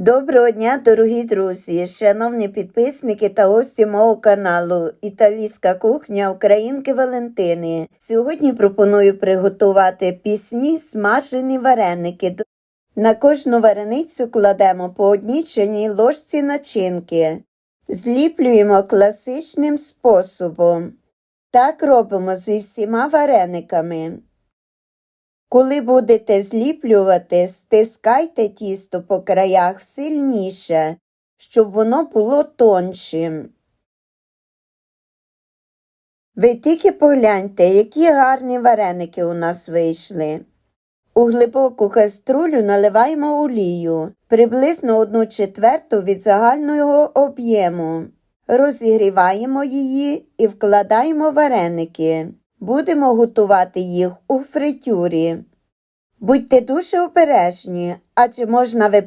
Доброго дня, дорогі друзі, шановні підписники та гості мого каналу Італійська кухня Українки Валентини. Сьогодні пропоную приготувати пісні смажені вареники. На кожну вареницю кладемо по одній чайній ложці начинки. Зліплюємо класичним способом. Так робимо зі всіма варениками. Коли будете зліплювати, стискайте тісто по краях сильніше, щоб воно було тоншим. Ви тільки погляньте, які гарні вареники у нас вийшли. У глибоку каструлю наливаємо олію, приблизно одну четверту від загального об'єму. Розігріваємо її і вкладаємо вареники. Будемо готувати їх у фритюрі. Будьте дуже обережні, адже можна